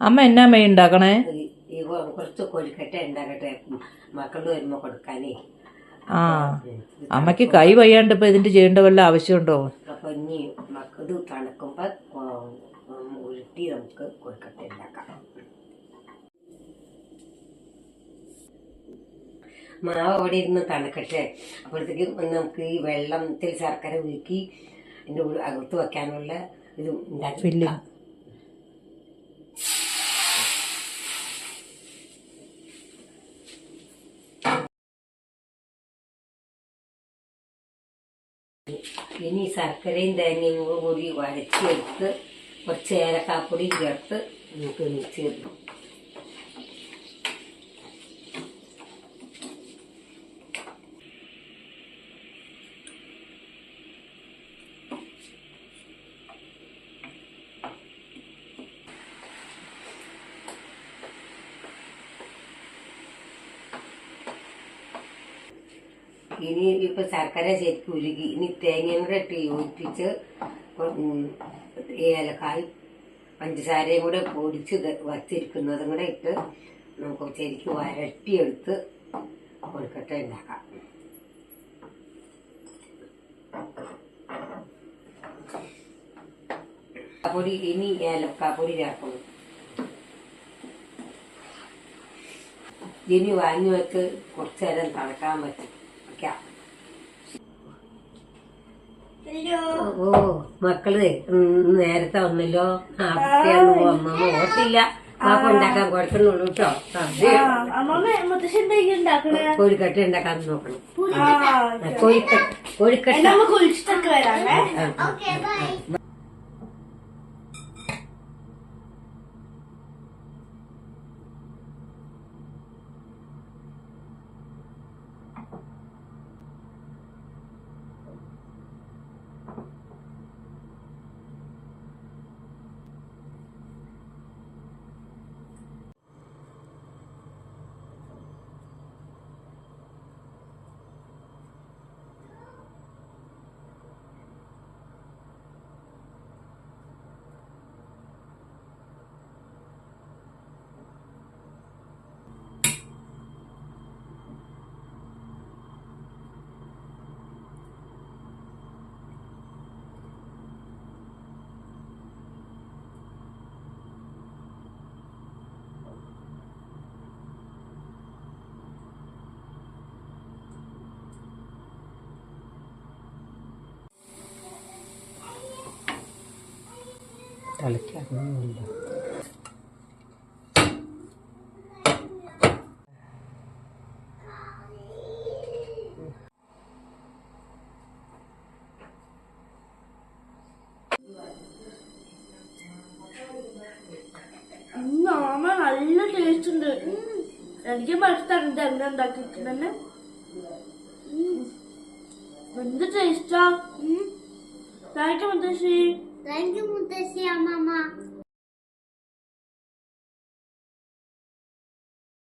അമ്മ എന്നാ അമ്മ ഉണ്ടാക്കണേ കുറച്ച് കൊഴുക്കട്ടെ ഉണ്ടാക്കട്ടെ മക്കൾ വരുമ്പോ കൊടുക്കാനേ. ആ അമ്മയ്ക്ക് കൈ വയ്യാണ്ട് ഇപ്പൊ ഇതിന്റെ ചെയ്യേണ്ട വല്ല ആവശ്യമുണ്ടോ? അപ്പൊ ഇനി മക്കൾ തണുക്കുമ്പോ ഉരുട്ടി നമുക്ക് കൊഴുക്കട്ടെ ഉണ്ടാക്കാം മാവ് അവിടെ ഇരുന്ന് തണുക്കട്ടെ. അപ്പോഴത്തേക്ക് നമുക്ക് ഈ വെള്ളത്തിൽ ശർക്കര ഉരുക്കി അതിന്റെ അകത്ത് വെക്കാനുള്ള ഇത് ഉണ്ടാക്കി ഇനി ശർക്കരയും തേങ്ങയും കൂടി വരച്ചെടുത്ത് കുറച്ച് ഏലക്കാപ്പൊടി ചേർത്ത് നമുക്ക് മിക്സ് ഇനി ഇപ്പൊ ശർക്കര ശരിക്കും ഉരുകി ഇനി തേങ്ങയും കൂടെ ഇട്ട് യോജിപ്പിച്ച് ഏലക്കായി പഞ്ചസാരയും കൂടെ പൊടിച്ച് വച്ചിരിക്കുന്നതും കൂടെ ഇട്ട് നമുക്ക് ശരിക്കും വരട്ടിയെടുത്ത് കൊഴുക്കട്ട ഉണ്ടാക്കാം. പൊടി ഇനി ഏലക്കാപ്പൊടി ചേർക്കണം ഇനി വാങ്ങി വെച്ച് കുറച്ചു നേരം തണുക്കാൻ പറ്റും. ഓ മക്കൾ നേരത്തെ വന്നല്ലോ. ഓർത്തില്ല പാപ്പ ഉണ്ടാക്കാൻ കൊടുക്കുന്നുള്ളൂ കേട്ടോ കോഴിക്കട്ട ഉണ്ടാക്കാൻ നോക്കണം. കോഴിക്കട്ട കോഴിക്കട്ട. മാമ നല്ല ടേസ്റ്റ് ഉണ്ട്. എനിക്ക് മനസ്സിലാകുന്നത് എന്നെ ഉണ്ടാക്കിയിട്ടുണ്ടെന്ന് തന്നെ. എന്ത് ടേസ്റ്റാ 来这么多西来这么多西呀妈妈。